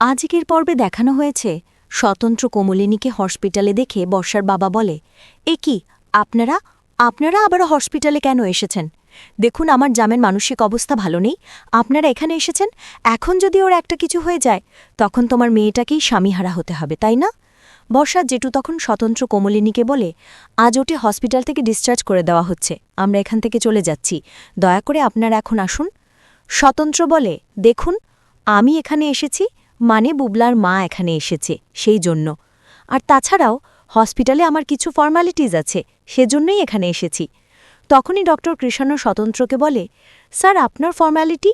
আজকের পর্বে দেখানো হয়েছে, স্বতন্ত্র কোমলিনীকে হসপিটালে দেখে বর্ষার বাবা বলে, এ কি, আপনারা? আপনারা আবার হসপিটালে কেন এসেছেন? দেখুন, আমার জামের মানসিক অবস্থা ভালো নেই। আপনারা এখানে এসেছেন? এখন যদি ওর একটা কিছু হয়ে যায়, তখন তোমার মেয়েটাকেই স্বামীহারা হতে হবে, তাই না? বর্ষা জেঠু তখন স্বতন্ত্র কোমলিনীকে বলে, আজ ওটি হসপিটাল থেকে ডিসচার্জ করে দেওয়া হচ্ছে। আমরা এখান থেকে চলে যাচ্ছি। দয়া করে আপনারা এখন আসুন। স্বতন্ত্র বলে, দেখুন, আমি এখানে এসেছি মানে বুবলার মা এখানে এসেছে, সেই জন্য। আর তাছাড়াও, হসপিটালে আমার কিছু ফর্মালিটিজ আছে, সেজন্যই এখানে এসেছি। তখনই ডক্টর কৃষ্ণ স্বতন্ত্রকে বলে, স্যার, আপনার ফর্ম্যালিটি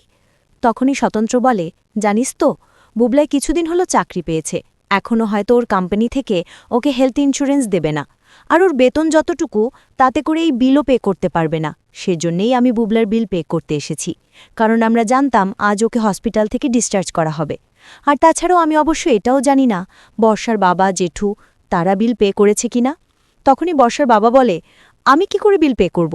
তখনই স্বতন্ত্র বলে, জানিস তো, বুবলাই কিছুদিন হলো চাকরি পেয়েছে। এখনও হয়তো ওর কোম্পানি থেকে ওকে হেলথ ইন্স্যুরেন্স দেবে না। আর ওর বেতন যতটুকু, তাতে করে এই বিলও পে করতে পারবে না। সেজন্যেই আমি বুবলার বিল পে করতে এসেছি। কারণ আমরা জানতাম আজ ওকে হসপিটাল থেকে ডিসচার্জ করা হবে। আর তাছাড়াও আমি অবশ্য এটাও জানি না, বর্ষার বাবা জেঠু, তারা বিল পে করেছে কিনা? তখনই বর্ষার বাবা বলে, আমি কি করে বিল পে করব?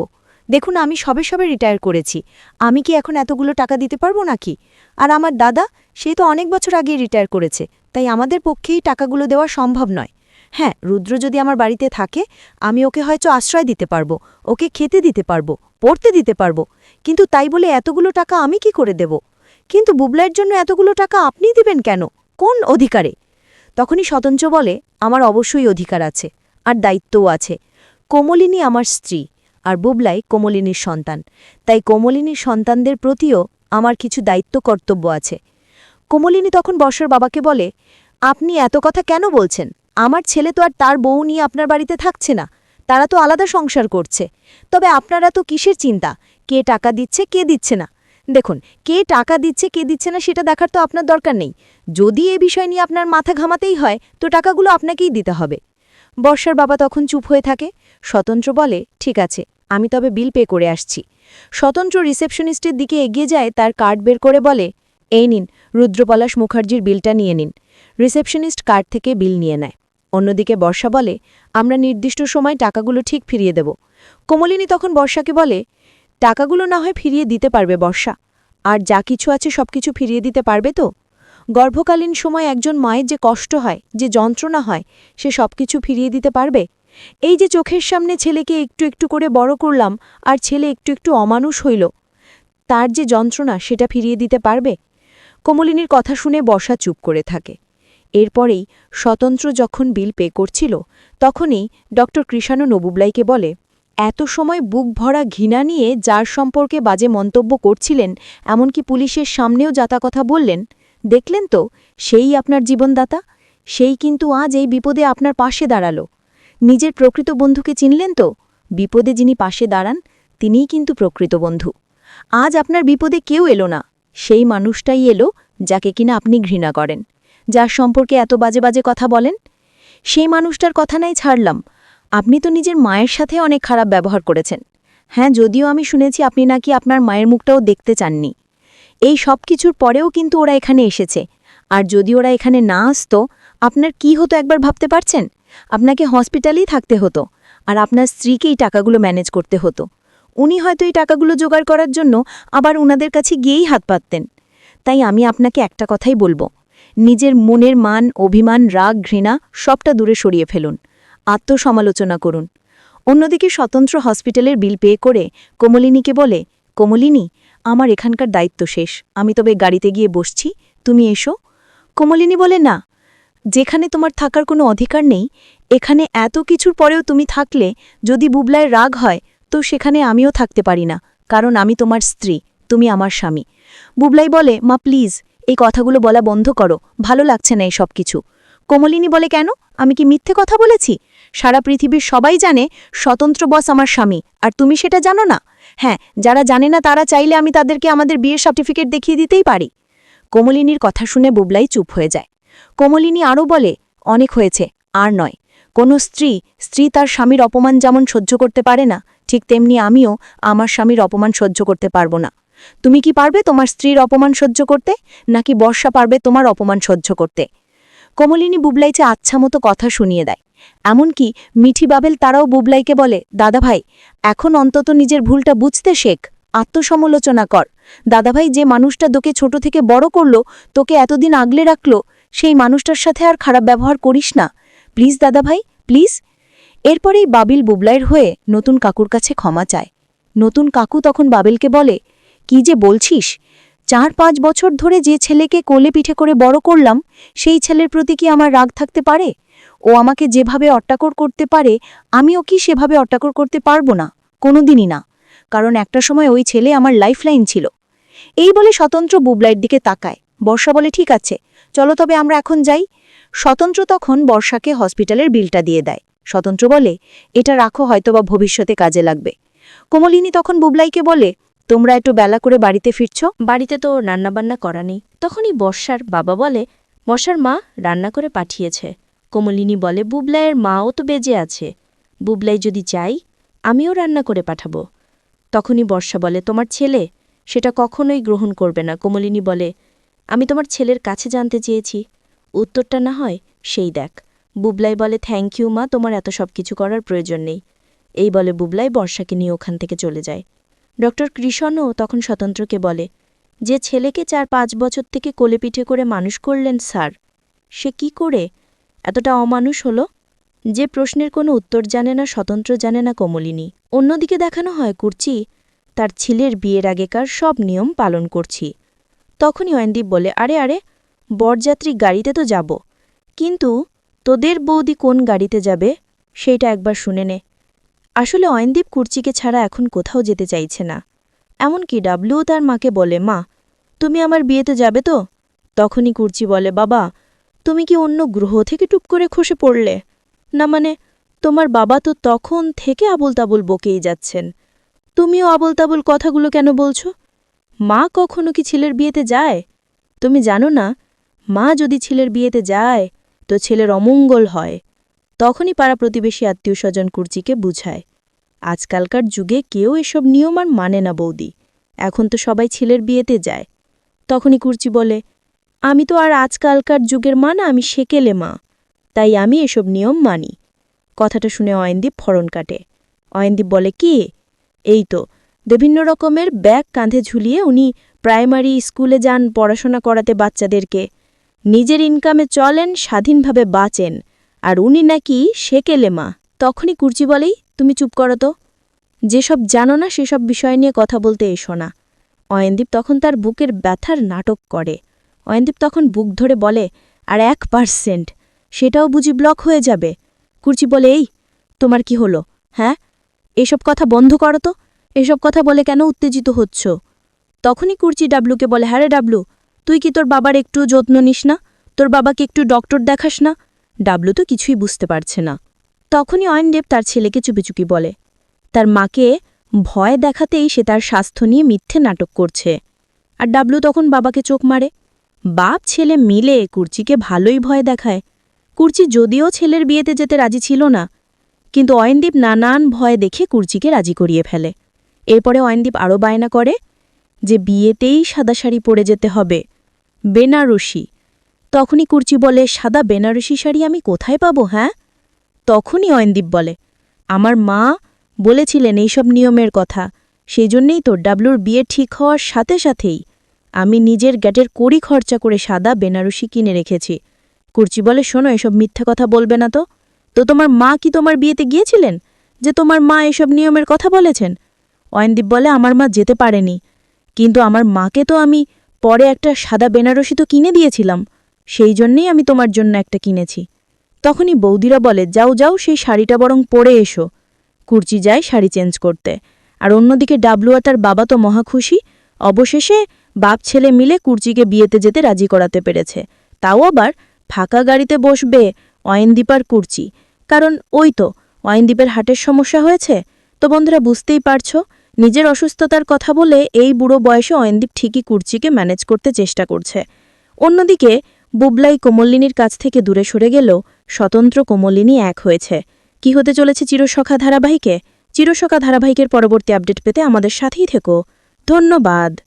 দেখুন, আমি সবে সবে রিটায়ার করেছি। আমি কি এখন এতগুলো টাকা দিতে পারব নাকি? আর আমার দাদা, সে তো অনেক বছর আগে রিটায়ার করেছে, তাই আমাদের পক্ষেই টাকাগুলো দেওয়া সম্ভব নয়। হ্যাঁ রুদ্র যদি আমার বাড়িতে থাকে, আমি ওকে হয়তো আশ্রয় দিতে পারব, ওকে খেতে দিতে পারব, পড়তে দিতে পারব। কিন্তু তাই বলে এতগুলো টাকা আমি কি করে দেব? কিন্তু বুবলাইয়ের জন্য এতগুলো টাকা আপনি দিবেন কেন? কোন অধিকারে? তখনই স্বতন্ত্র বলে, আমার অবশ্যই অধিকার আছে, আর দায়িত্বও আছে। কোমলিনী আমার স্ত্রী, আর বুবলাই কোমলিনীর সন্তান। তাই কোমলিনীর সন্তানদের প্রতিও আমার কিছু দায়িত্ব কর্তব্য আছে। কোমলিনী তখন বর্ষার বাবাকে বলে, আপনি এত কথা কেন বলছেন? আমার ছেলে তো আর তার বউ নিয়ে আপনার বাড়িতে থাকছে না। তারা তো আলাদা সংসার করছে। তবে আপনারা তো কিসের চিন্তা? কে টাকা দিচ্ছে, কে দিচ্ছে না? দেখুন, কে টাকা দিচ্ছে, কে দিচ্ছে না সেটা দেখার তো আপনার দরকার নেই। যদি এ বিষয় নিয়ে আপনার মাথা ঘামাতেই হয়, তো টাকাগুলো আপনাকেই দিতে হবে। বর্ষার বাবা তখন চুপ হয়ে থাকে। স্বতন্ত্র বলে, ঠিক আছে, আমি তবে বিল পে করে আসছি। স্বতন্ত্র রিসেপশনিস্টের দিকে এগিয়ে যায়, তার কার্ড বের করে বলে, এই নিন, রুদ্রপলাশ মুখার্জির বিলটা নিয়ে নিন। রিসেপশনিস্ট কার্ড থেকে বিল নিয়ে নেয়। অন্যদিকে বর্ষা বলে, আমরা নির্দিষ্ট সময় টাকাগুলো ঠিক ফিরিয়ে দেব। কোমলিনী তখন বর্ষাকে বলে, টাকাগুলো না হয় ফিরিয়ে দিতে পারবে বর্ষা। আর যা কিছু আছে সবকিছু ফিরিয়ে দিতে পারবে তো? গর্ভকালীন সময় একজন মায়ের যে কষ্ট হয়, যে যন্ত্রণা হয়, সে সবকিছু ফিরিয়ে দিতে পারবে? এই যে চোখের সামনে ছেলেকে একটু একটু করে বড় করলাম, আর ছেলে একটু একটু অমানুষ হইল, তার যে যন্ত্রণা সেটা ফিরিয়ে দিতে পারবে? কোমলিনীর কথা শুনে বর্ষা চুপ করে থাকে। এরপরেই স্বতন্ত্র যখন বিল পে করছিল, তখনই ড কৃষাণু নবুবলাইকে বলে, এত সময় বুক ভরা ঘৃণা নিয়ে যার সম্পর্কে বাজে মন্তব্য করছিলেন, এমনকি পুলিশের সামনেও যাতা কথা বললেন? দেখলেন তো, সেই আপনার জীবনদাতা? সেই কিন্তু আজ এই বিপদে আপনার পাশে দাঁড়াল। নিজের প্রকৃত বন্ধুকে চিনলেন তো? বিপদে যিনি পাশে দাঁড়ান, তিনিই কিন্তু প্রকৃত বন্ধু। আজ আপনার বিপদে কেউ এলো না। সেই মানুষটাই এলো যাকে কিনা আপনি ঘৃণা করেন। যার সম্পর্কে এত বাজে বাজে কথা বলেন? সেই মানুষটার কথা নাই ছাড়লাম। আপনি তো নিজের মায়ের সাথে অনেক খারাপ ব্যবহার করেছেন। হ্যাঁ যদিও আমি শুনেছি আপনি নাকি আপনার মায়ের মুখটাও দেখতে চাননি। এই সব কিছুর পরেও কিন্তু ওরা এখানে এসেছে। আর যদি ওরা এখানে না আসতো, আপনার কি হতো একবার ভাবতে পারছেন? আপনাকে হসপিটালেই থাকতে হতো। আর আপনার স্ত্রীকেই টাকাগুলো ম্যানেজ করতে হতো। উনি হয়তো এই টাকাগুলো জোগাড় করার জন্য আবার উনাদের কাছে গিয়েই হাত পাততেন। তাই আমি আপনাকে একটা কথাই বলব। নিজের মনের মান, অভিমান, রাগ, ঘৃণা সবটা দূরে সরিয়ে ফেলুন। আত্মসমালোচনা করুন। অন্যদিকে স্বতন্ত্র হসপিটালের বিল পে করে কোমলিনীকে বলে, কোমলিনী, আমার এখানকার দায়িত্ব শেষ। আমি তবে গাড়িতে গিয়ে বসছি। তুমি এসো। কোমলিনী বলে, না, যেখানে তোমার থাকার কোনো অধিকার নেই, এখানে এত কিছুর পরেও তুমি থাকলে যদি বুবলায় রাগ হয়, তো সেখানে আমিও থাকতে পারি না, কারণ আমি তোমার স্ত্রী, তুমি আমার স্বামী। বুবলাই বলে, মা, প্লিজ এই কথাগুলো বলা বন্ধ করো, ভালো লাগছে না এই সব কিছু। কোমলিনী বলে, কেন? আমি কি মিথ্যে কথা বলেছি? সারা পৃথিবীর সবাই জানে স্বতন্ত্র বস আমার স্বামী, আর তুমি সেটা জানো না? হ্যাঁ যারা জানে না তারা চাইলে আমি তাদেরকে আমাদের বিয়ের সার্টিফিকেট দেখিয়ে দিতেই পারি। কোমলিনীর কথা শুনে বুবলাই চুপ হয়ে যায়। কোমলিনী আরও বলে, অনেক হয়েছে, আর নয়। কোনো স্ত্রী স্ত্রী তার স্বামীর অপমান যেমন সহ্য করতে পারে না, ঠিক তেমনি আমিও আমার স্বামীর অপমান সহ্য করতে পারব না। তুমি কি পারবে তোমার স্ত্রীর অপমান সহ্য করতে, নাকি বর্ষা পারবে তোমার অপমান সহ্য করতে? কোমলিনী বুবলাইচে আচ্ছা মতো কথা শুনিয়ে দেয়। এমনকি মিঠি বাবেল তারাও বুবলাইকে বলে দাদাভাই এখন অন্তত নিজের ভুলটা বুঝতে শেখ, আত্মসমালোচনা কর। দাদাভাই যে মানুষটা তোকে ছোট থেকে বড় করল, তোকে এতদিন আগলে রাখল, সেই মানুষটার সাথে আর খারাপ ব্যবহার করিস না। প্লিজ দাদাভাই প্লিজ। এরপরেই বাবিল বুবলাইয়ের হয়ে নতুন কাকুর কাছে ক্ষমা চায়। নতুন কাকু তখন বাবিলকে বলে কি যে বলছিস? চার পাঁচ বছর ধরে যে ছেলেকে কোলে পিঠে করে বড় করলাম, সেই ছেলের প্রতি কি আমার রাগ থাকতে পারে? ও আমাকে যেভাবে অট্টাকর করতে পারে, আমিও কি সেভাবে অট্টাকর করতে পারব না? কোনোদিনই না। কারণ একটা সময় ওই ছেলে আমার লাইফলাইন ছিল। এই বলে স্বতন্ত্র বুবলাইয়ের দিকে তাকায়। বর্ষা বলে, ঠিক আছে, চলো তবে আমরা এখন যাই। স্বতন্ত্র তখন বর্ষাকে হসপিটালের বিলটা দিয়ে দেয়। স্বতন্ত্র বলে, এটা রাখো, হয়তোবা ভবিষ্যতে কাজে লাগবে। কোমলিনী তখন বুবলাইকে বলে তোমরা একটু বেলা করে বাড়িতে ফিরছ? বাড়িতে তো রান্নাবান্না করা নেই। তখনই বর্ষার বাবা বলে, বর্ষার মা রান্না করে পাঠিয়েছে। কোমলিনী বলে, বুবলাইয়ের মাও তো বেজে আছে। বুবলাই যদি চাই, আমিও রান্না করে পাঠাবো। তখনই বর্ষা বলে, তোমার ছেলে? সেটা কখনোই গ্রহণ করবে না। কোমলিনী বলে, আমি তোমার ছেলের কাছে জানতে চেয়েছি। উত্তরটা না হয় সেই দেখ। বুবলাই বলে, থ্যাংক ইউ মা, তোমার এত সব কিছু করার প্রয়োজন নেই। এই বলে বুবলাই বর্ষাকে নিয়ে ওখান থেকে চলে যায়। ডক্টর কৃষণও তখন স্বতন্ত্রকে বলে, যে ছেলেকে চার পাঁচ বছর থেকে কোলে পিঠে করে মানুষ করলেন, স্যার, সে কি করে? এতটা অমানুষ হলো? যে প্রশ্নের কোনো উত্তর জানে না, স্বতন্ত্র জানে না কোমলিনী। অন্যদিকে দেখানো হয়, কুর্চি, তার ছেলের বিয়ের আগেকার সব নিয়ম পালন করছি। তখনই অয়নদীপ বলে, আরে আরে, বরযাত্রী গাড়িতে তো যাব। কিন্তু তোদের বৌদি কোন গাড়িতে যাবে? সেইটা একবার শুনে নে। আসলে অয়নদীপ কুর্চিকে ছাড়া এখন কোথাও যেতে চাইছে না। এমনকি ডাবলুও তার মাকে বলে, মা, তুমি আমার বিয়েতে যাবে তো? তখনই কুর্চি বলে, বাবা, তুমি কি অন্য গ্রহ থেকে টুপ করে খসে পড়লে? না মানে তোমার বাবা তো তখন থেকে আবল বকেই যাচ্ছেন। তুমিও আবল তাবল কথাগুলো কেন বলছো? মা কখনো কি ছেলের বিয়েতে যায়? তুমি জানো না, মা যদি ছেলের বিয়েতে যায়, তো ছেলের অমঙ্গল হয়। তখনই পাড়া প্রতিবেশী আত্মীয় স্বজন কুর্চিকে বুঝায়, আজকালকার যুগে কেউ এসব নিয়ম আর মানে না বৌদি, এখন তো সবাই ছেলের বিয়েতে যায়। তখনই কুর্চি বলে, আমি তো আর আজকালকার যুগের মা না, আমি সেকেলে মা, তাই আমি এসব নিয়ম মানি। কথাটা শুনে অয়নদীপ ফরন কাটে। অয়নদীপ বলে, কি? এই তো, বিভিন্ন রকমের ব্যাগ কাঁধে ঝুলিয়ে উনি প্রাইমারি স্কুলে যান পড়াশোনা করাতে বাচ্চাদেরকে। নিজের ইনকামে চলেন, স্বাধীনভাবে বাঁচেন। আর উনি নাকি সেকেলে মা। তখনই কুর্চি বলেই তুমি চুপ করো তো। যেসব জানো না, সেসব বিষয় নিয়ে কথা বলতে এসো না। অয়নদীপ তখন তার বুকের ব্যথার নাটক করে। অয়নদীপ তখন বুক ধরে বলে, আর এক পার্সেন্ট, সেটাও বুঝি ব্লক হয়ে যাবে। কুর্চি বলে, এই, তোমার কি হলো? হ্যাঁ? এসব কথা বন্ধ করো তো। এসব কথা বলে কেন উত্তেজিত হচ্ছ? তখনই কুর্চি ডাবলুকে বলে হ্যাঁ রে ডাবলু, তুই কি তোর বাবার একটু যত্ন নিস না? তোর বাবাকে একটু ডক্টর দেখাস না? ডাবলু তো কিছুই বুঝতে পারছে না। তখনই অয়নদেব তার ছেলেকে চুপিচুপি বলে, তার মাকে ভয় দেখাতেই সে তার স্বাস্থ্য নিয়ে মিথ্যে নাটক করছে। আর ডাবলু তখন বাবাকে চোখ মারে, বাপ ছেলে মিলে কুর্চিকে ভালোই ভয় দেখায়। কুর্চি যদিও ছেলের বিয়েতে যেতে রাজি ছিল না, কিন্তু অয়নদীপ নানান ভয় দেখে কুর্চিকে রাজি করিয়ে ফেলে। এরপরে অয়নদীপ আরও বায়না করে যে বিয়েতেই সাদা শাড়ি পরে যেতে হবে। বেনারসি তখনই কুর্চি বলে, সাদা বেনারসি শাড়ি আমি কোথায় পাবো হ্যাঁ? তখনই অয়নদীপ বলে, আমার মা বলেছিলেন এইসব নিয়মের কথা সেই জন্যেই তো ডাবলুর বিয়ে ঠিক হওয়ার সাথে সাথেই আমি নিজের গ্যাটের কড়ি খরচা করে সাদা বেনারসি কিনে রেখেছি। কুর্চি বলে, শোনো, এসব মিথ্যা কথা বলবে না তো। তো তোমার মা কি তোমার বিয়েতে গিয়েছিলেন? যে তোমার মা এসব নিয়মের কথা বলেছেন? অয়নদীপ বলে, আমার মা যেতে পারেনি, কিন্তু আমার মাকে তো আমি পরে একটা সাদা বেনারসি তো কিনে দিয়েছিলাম। সেই জন্যেই আমি তোমার জন্য একটা কিনেছি। তখনই বৌদিরা বলে, যাও যাও, সেই শাড়িটা বরং পরে এসো। কুর্চি যায় শাড়ি চেঞ্জ করতে। আর অন্যদিকে ডাবলু আর তার বাবা তো মহা খুশি। অবশেষে বাপ ছেলে মিলে কুর্চিকে বিয়েতে যেতে রাজি করাতে পেরেছে। তাও আবার ফাঁকা গাড়িতে বসবে অয়নদীপার কুর্চি। কারণ ওই তো, অয়নদীপের হাটের সমস্যা হয়েছে। তো বন্ধুরা, বুঝতেই পারছ, নিজের অসুস্থতার কথা বলে এই বুড়ো বয়সে অয়নদীপ ঠিকই কুর্চিকে ম্যানেজ করতে চেষ্টা করছে। অন্যদিকে বুবলাই কোমলিনীর কাছ থেকে দূরে সরে গেলেও স্বতন্ত্র কোমলিনী এক হয়েছে। কি হতে চলেছে চিরসখা ধারাবাহিকে? চিরসখা ধারাবাহিকের পরবর্তী আপডেট পেতে আমাদের সাথেই থেকো। ধন্যবাদ।